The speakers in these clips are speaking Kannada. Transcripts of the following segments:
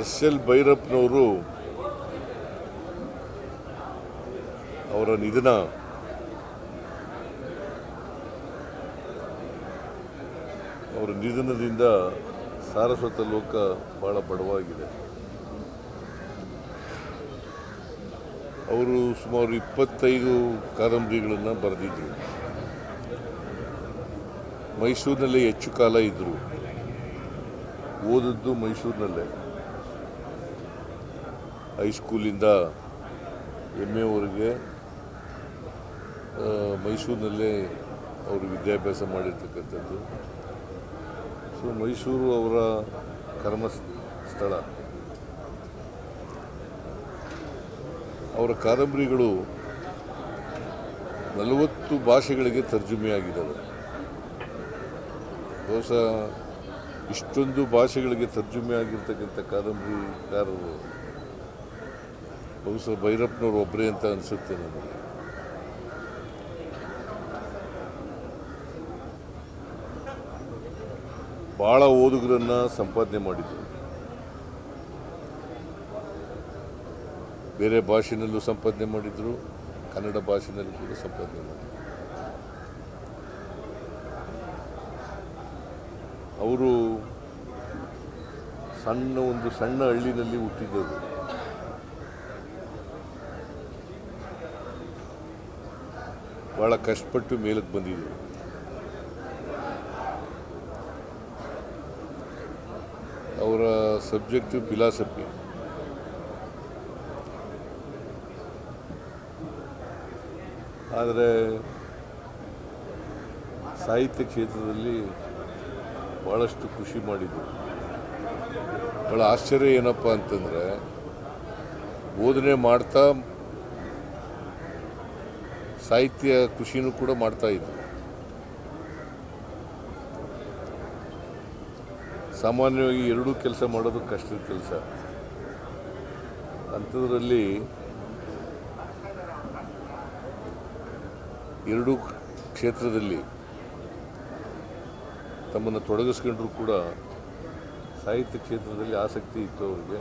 S L ಭೈರಪ್ಪನವರು ಅವರ ನಿಧನ. ಅವರ ನಿಧನದಿಂದ ಸಾರಸ್ವತ ಲೋಕ ಬಹಳ ಬಡವಾಗಿದೆ. ಅವರು ಸುಮಾರು ಇಪ್ಪತ್ತೈದು ಕಾದಂಬರಿಗಳನ್ನು ಬರೆದಿದ್ದರು ಮೈಸೂರಿನಲ್ಲೇ ಹೆಚ್ಚು ಕಾಲ ಇದ್ದರು ಓದದ್ದು ಮೈಸೂರಿನಲ್ಲೇ. ಹೈಸ್ಕೂಲಿಂದ ಎಂ ಎವರೆಗೆ ಮೈಸೂರಿನಲ್ಲೇ ಅವರು ವಿದ್ಯಾಭ್ಯಾಸ ಮಾಡಿರ್ತಕ್ಕಂಥದ್ದು. ಸೊ ಮೈಸೂರು ಅವರ ಕರ್ಮ ಸ್ಥಳ ಅವರ ಕಾದಂಬರಿಗಳು ನಲವತ್ತು ಭಾಷೆಗಳಿಗೆ ತರ್ಜುಮೆಯಾಗಿದ್ದಾವೆ. ಬಹುಶಃ ಇಷ್ಟೊಂದು ಭಾಷೆಗಳಿಗೆ ತರ್ಜುಮೆ ಆಗಿರ್ತಕ್ಕಂಥ ಕಾದಂಬರಿಕಾರರು ಬಹುಶಃ ಭೈರಪ್ಪನವರು ಒಬ್ಬರೇ ಅಂತ ಅನಿಸುತ್ತೆ ನನಗೆ ಭಾಳ ಓದುಗರನ್ನು ಸಂಪಾದನೆ ಮಾಡಿದರು. ಬೇರೆ ಭಾಷೆಯಲ್ಲೂ ಸಂಪಾದನೆ ಮಾಡಿದರು, ಕನ್ನಡ ಭಾಷೆನಲ್ಲೂ ಕೂಡ ಸಂಪಾದನೆ ಮಾಡಿದರು. ಅವರು ಸಣ್ಣ ಒಂದು ಸಣ್ಣ ಹಳ್ಳಿನಲ್ಲಿ ಹುಟ್ಟಿದ್ದವರು ಭಾಳ ಕಷ್ಟಪಟ್ಟು ಮೇಲಕ್ಕೆ ಬಂದಿದ್ದರು ಅವರ ಸಬ್ಜೆಕ್ಟು ಫಿಲಾಸಫಿ. ಆದರೆ ಸಾಹಿತ್ಯ ಕ್ಷೇತ್ರದಲ್ಲಿ ಭಾಳಷ್ಟು ಖುಷಿ ಮಾಡಿದರು ಭಾಳ ಆಶ್ಚರ್ಯ ಏನಪ್ಪ ಅಂತಂದರೆ, ಬೋಧನೆ ಮಾಡ್ತಾ ಸಾಹಿತ್ಯ ಕೃಷಿನೂ ಕೂಡ ಮಾಡ್ತಾ ಇದ್ದರು ಸಾಮಾನ್ಯವಾಗಿ ಎರಡೂ ಕೆಲಸ ಮಾಡೋದು ಕಷ್ಟದ ಕೆಲಸ. ಅಂಥದ್ರಲ್ಲಿ ಎರಡೂ ಕ್ಷೇತ್ರದಲ್ಲಿ ತಮ್ಮನ್ನು ತೊಡಗಿಸ್ಕೊಂಡ್ರೂ ಕೂಡ ಸಾಹಿತ್ಯ ಕ್ಷೇತ್ರದಲ್ಲಿ ಆಸಕ್ತಿ ಇತ್ತು ಅವರಿಗೆ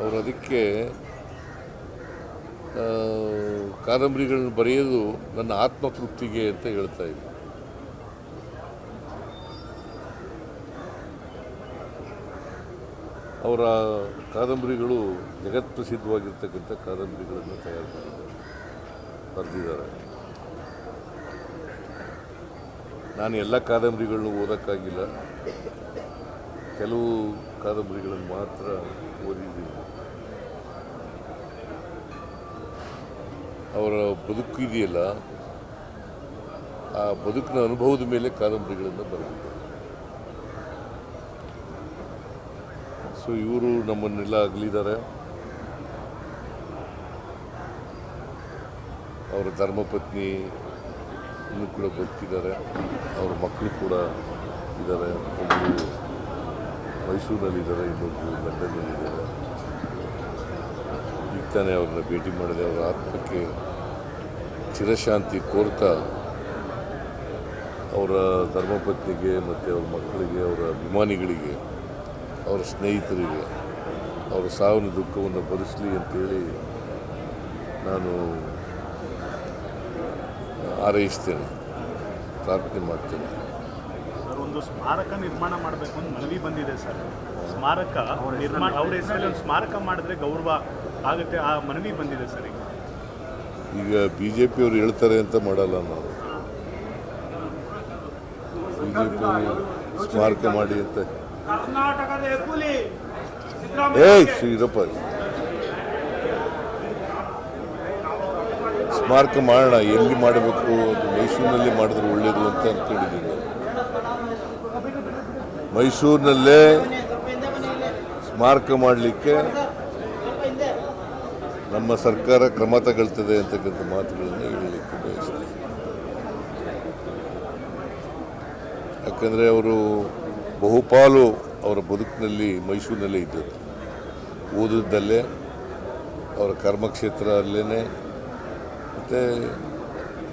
ಅವರು ಅದಕ್ಕೆ ಕಾದಂಬರಿಗಳನ್ನ ಬರೆಯೋದು ನನ್ನ ಆತ್ಮತೃಪ್ತಿಗೆ ಅಂತ ಹೇಳ್ತಾ ಇದ್ದೆ. ಅವರ ಕಾದಂಬರಿಗಳು ಜಗತ್ ಪ್ರಸಿದ್ಧವಾಗಿರ್ತಕ್ಕಂಥ ಕಾದಂಬರಿಗಳನ್ನು ತಯಾರು ಮಾಡಿದ್ದಾರೆ, ಬರೆದಿದ್ದಾರೆ. ನಾನು ಎಲ್ಲ ಕಾದಂಬರಿಗಳನ್ನು ಓದೋಕ್ಕಾಗಿಲ್ಲ. ಕೆಲವು ಕಾದಂಬರಿಗಳನ್ನು ಮಾತ್ರ ಓದಿದ್ದೀನಿ ಅವರ ಬದುಕು ಇದೆಯಲ್ಲ, ಆ ಬದುಕಿನ ಅನುಭವದ ಮೇಲೆ ಕಾದಂಬರಿಗಳನ್ನು ಬರೆದಿದ್ದಾರೆ. ಸೊ ಇವರು ನಮ್ಮನ್ನೆಲ್ಲ ಅಗಲಿದ್ದಾರೆ. ಅವರ ಧರ್ಮಪತ್ನಿ ಇನ್ನೂ ಕೂಡ ಬದುಕಿದ್ದಾರೆ. ಅವರ ಮಕ್ಕಳು ಕೂಡ ಇದ್ದಾರೆ. ಒಬ್ಬರು ಮೈಸೂರಿನಲ್ಲಿದ್ದಾರೆ ಇನ್ನೊಬ್ಬರು ಲಂಡನ್ನಲ್ಲಿದ್ದಾರೆ. ತಾನೇ ಅವ್ರನ್ನ ಭೇಟಿ ಮಾಡಿದೆ ಅವರ ಆತ್ಮಕ್ಕೆ ಚಿರಶಾಂತಿ ಕೋರ್ತಾ ಅವರ ಧರ್ಮಪತ್ನಿಗೆ ಮತ್ತು ಅವ್ರ ಮಕ್ಕಳಿಗೆ ಅವರ ಅಭಿಮಾನಿಗಳಿಗೆ ಅವರ ಸ್ನೇಹಿತರಿಗೆ ಅವರ ಸಾವಿನ ದುಃಖವನ್ನು ಭರಿಸಲಿ ಅಂತೇಳಿ ನಾನು ಹಾರೈಸ್ತೇನೆ ಪ್ರಾರ್ಥನೆ ಮಾಡ್ತೇನೆ. ಸರ್ ಒಂದು ಸ್ಮಾರಕ ನಿರ್ಮಾಣ ಮಾಡಬೇಕು ಅಂತ ಮನವಿ ಬಂದಿದೆ ಸರ್. ಸ್ಮಾರಕ ನಿರ್ಮಾಣ ಅವ್ರ ಹೆಸರಲ್ಲಿ ಒಂದು ಸ್ಮಾರಕ ಮಾಡಿದ್ರೆ ಗೌರವ ಆಗುತ್ತೆ ಆ ಮನವಿ ಬಂದಿದೆ ಸರ್ ಈಗ. ಈಗ ಬಿ ಜೆ ಪಿಯವರು ಹೇಳ್ತಾರೆ ಅಂತ ಮಾಡಲ್ಲ ನಾವು. ಬಿ ಜೆ ಪಿಯವರು ಸ್ಮಾರಕ ಮಾಡಿ ಅಂತ. ಏಯ್ ಶ್ರೀರಪ್ಪ. ಸ್ಮಾರಕ ಮಾಡೋಣ ಎಲ್ಲಿ ಮಾಡಬೇಕು ಅದು ಮೈಸೂರಿನಲ್ಲಿ ಮಾಡಿದ್ರೆ ಒಳ್ಳೇದು ಅಂತ ಅಂದ್ಕೊಂಡಿದ್ದೀನಿ ಮೈಸೂರಿನಲ್ಲೇ ಸ್ಮಾರಕ ಮಾಡಲಿಕ್ಕೆ ನಮ್ಮ ಸರ್ಕಾರ ಕ್ರಮ ತಗೊಳ್ತದೆ ಅಂತಕ್ಕಂಥ ಮಾತುಗಳನ್ನು ಹೇಳಲಿಕ್ಕೆ ಬಯಸ್ತೀನಿ. ಯಾಕಂದರೆ ಅವರು ಬಹುಪಾಲು ಅವರ ಬದುಕಿನಲ್ಲಿ ಮೈಸೂರಿನಲ್ಲೇ ಇದ್ದರು. ಓದಿದ್ದಲ್ಲೇ, ಅವರ ಕರ್ಮಕ್ಷೇತ್ರ ಅಲ್ಲೇ ಮತ್ತು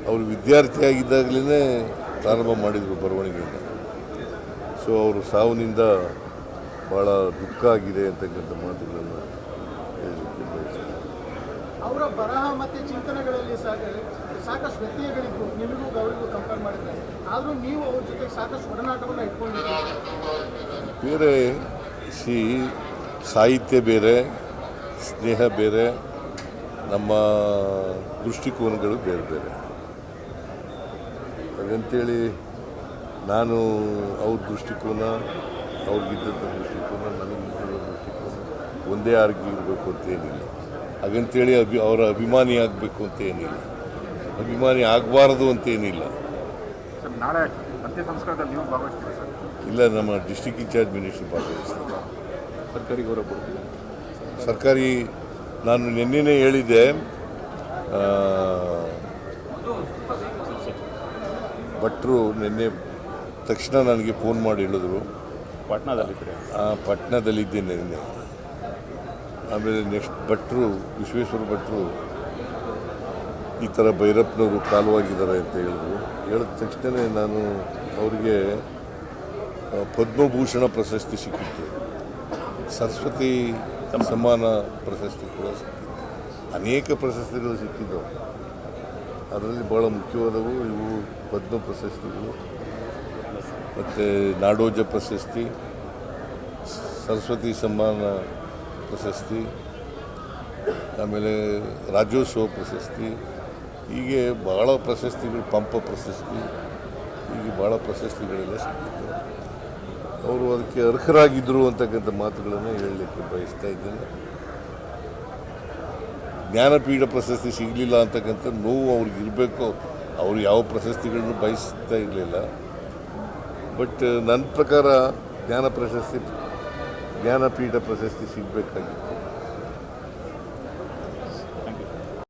ಅವರು ವಿದ್ಯಾರ್ಥಿಯಾಗಿದ್ದಾಗಲೇ ಪ್ರಾರಂಭ ಮಾಡಿದರು ಬರವಣಿಗೆಯನ್ನು. ಸೊ ಅವರು ಸಾವಿನಿಂದ ಭಾಳ ದುಃಖ ಆಗಿದೆ ಅಂತಕ್ಕಂಥ ಮಾತುಗಳನ್ನು ಹೇಳಲಿಕ್ಕೆ ಅವರ ಬರಹ ಮತ್ತು ಚಿಂತನೆಗಳಲ್ಲಿ ಸಾಕ ಸಾಕಷ್ಟು ವ್ಯತ್ಯಯಗಳಿದ್ದು ನಿಮಗೂ ಗೌರಿಗೂ ಕಂಪೇರ್ ಮಾಡಿದ್ರೆ ಆದರೂ ನೀವು ಅವ್ರ ಜೊತೆ ಸಾಕಷ್ಟು ಒಡನಾಟವನ್ನು ಇಟ್ಕೊಂಡಿದ್ದೀರಿ. ಬೇರೆ ಸಿ, ಸಾಹಿತ್ಯ ಬೇರೆ, ಸ್ನೇಹ ಬೇರೆ, ನಮ್ಮ ದೃಷ್ಟಿಕೋನಗಳು ಬೇರೆ ಬೇರೆ. ಹಾಗಂತೇಳಿ ನಾನು ಅವ್ರ ದೃಷ್ಟಿಕೋನ, ಅವ್ರಿಗಿದ್ದಂಥ ದೃಷ್ಟಿಕೋನ ನನಗಿದ್ದ ದೃಷ್ಟಿಕೋನ ಒಂದೇ ಆಗಿರಬೇಕು ಅಂತ ಏನಿಲ್ಲ. ಹಾಗಂತೇಳಿ ಅಭಿ ಅವರ ಅಭಿಮಾನಿ ಆಗಬೇಕು ಅಂತ ಏನಿಲ್ಲ. ಅಭಿಮಾನಿ ಆಗಬಾರದು ಅಂತ ಏನಿಲ್ಲ. ಸರ್ ನಾಳೆ ಅಂತ್ಯ ಸಂಸ್ಕಾರದಲ್ಲಿ ನೀವು ಸರ್? ಇಲ್ಲ ನಮ್ಮ ಡಿಸ್ಟಿಕ್ ಇನ್ಚಾರ್ಜ್ ಮಿನಿಸ್ಟರ್ ಭಾಗವಹಿಸ್ತಾರೆ. ಸರ್ಕಾರಿ ಗೌರವ ಸರ್ಕಾರಿ ನಾನು ನಿನ್ನೆನೇ ಹೇಳಿದ್ದೆ ಭಟ್ರು ನಿನ್ನೆ ತಕ್ಷಣ ನನಗೆ ಫೋನ್ ಮಾಡಿ ಹೇಳಿದ್ರು. ಪಟ್ನಾದಲ್ಲಿ ಪಟ್ನಾದಲ್ಲಿದ್ದೇನೆ ನಿನ್ನೆ. ಆಮೇಲೆ ನೆಕ್ಸ್ಟ್ ಭಟ್ರು, ವಿಶ್ವೇಶ್ವರ ಭಟ್ರು ಈ ಥರ ಭೈರಪ್ಪನವರು ಕಾಲವಾಗಿದ್ದಾರೆ ಅಂತ ಹೇಳಿದ್ರು. ಹೇಳಿದ ತಕ್ಷಣವೇ ನಾನು ಅವರಿಗೆ ಪದ್ಮಭೂಷಣ ಪ್ರಶಸ್ತಿ ಸಿಕ್ಕಿತ್ತು. ಸರಸ್ವತಿ ಸಮ್ಮಾನ ಪ್ರಶಸ್ತಿ ಕೂಡ ಸಿಕ್ಕಿತ್ತು. ಅನೇಕ ಪ್ರಶಸ್ತಿಗಳು ಸಿಕ್ಕಿದ್ದವು. ಅದರಲ್ಲಿ ಭಾಳ ಮುಖ್ಯವಾದವು ಇವು ಪದ್ಮ ಪ್ರಶಸ್ತಿಗಳು. ಮತ್ತು ನಾಡೋಜ ಪ್ರಶಸ್ತಿ, ಸರಸ್ವತಿ ಸಮ್ಮಾನ ಪ್ರಶಸ್ತಿ, ಆಮೇಲೆ ರಾಜ್ಯೋತ್ಸವ ಪ್ರಶಸ್ತಿ, ಹೀಗೆ ಭಾಳ ಪ್ರಶಸ್ತಿಗಳು, ಪಂಪ ಪ್ರಶಸ್ತಿ, ಹೀಗೆ ಭಾಳ ಪ್ರಶಸ್ತಿಗಳೆಲ್ಲ ಸಿಕ್ಕಿತ್ತು ಅವರು ಅದಕ್ಕೆ ಅರ್ಹರಾಗಿದ್ದರು ಅಂತಕ್ಕಂಥ ಮಾತುಗಳನ್ನು ಹೇಳಲಿಕ್ಕೆ ಬಯಸ್ತಾ ಇದ್ದೇನೆ. ಜ್ಞಾನಪೀಠ ಪ್ರಶಸ್ತಿ ಸಿಗಲಿಲ್ಲ ಅಂತಕ್ಕಂಥ ನೋವು ಅವ್ರಿಗೆ ಇರಬೇಕು. ಅವರು ಯಾವ ಪ್ರಶಸ್ತಿಗಳನ್ನು ಬಯಸ್ತಾ ಇರಲಿಲ್ಲ. ಬಟ್ ನನ್ನ ಪ್ರಕಾರ ಜ್ಞಾನ ಪ್ರಶಸ್ತಿ ಜ್ಞಾನಪೀಠ ಪ್ರಶಸ್ತಿ ಸಿಗಬೇಕಾಗಿತ್ತು.